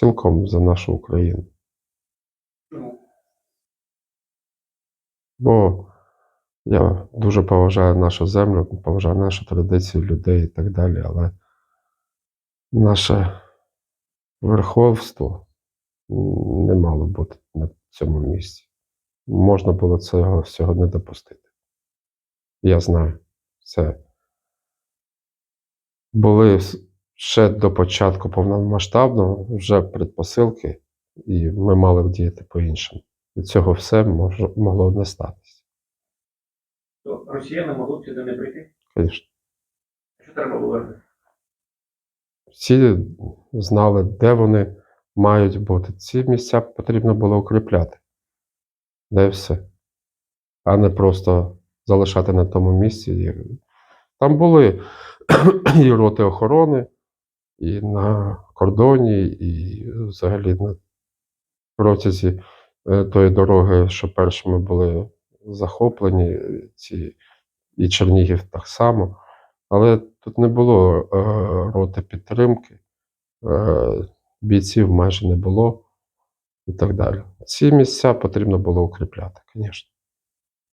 цілком за нашу Україну. Бо я дуже поважаю нашу землю, поважаю нашу традицію людей і так далі, але наше верховство не мало бути на цьому місці. Можна було цього всього не допустити. Я знаю, це були ще до початку повномасштабного вже предпосилки, і ми мали б діяти по-іншому. І цього все мож, могло не статися. То росіяни могли б сюди не прийти? Звісно. Що треба було робити? Всі знали, де вони мають бути. Ці місця потрібно було укріпляти. Де все. А не просто залишати на тому місці. Там були і роти охорони, і на кордоні, і взагалі на протязі е, тої дороги, що першими були захоплені, е, ці, і Чернігів так само. Але тут не було е, роти підтримки, бійців майже не було і так далі. Ці місця потрібно було укріпляти, звісно.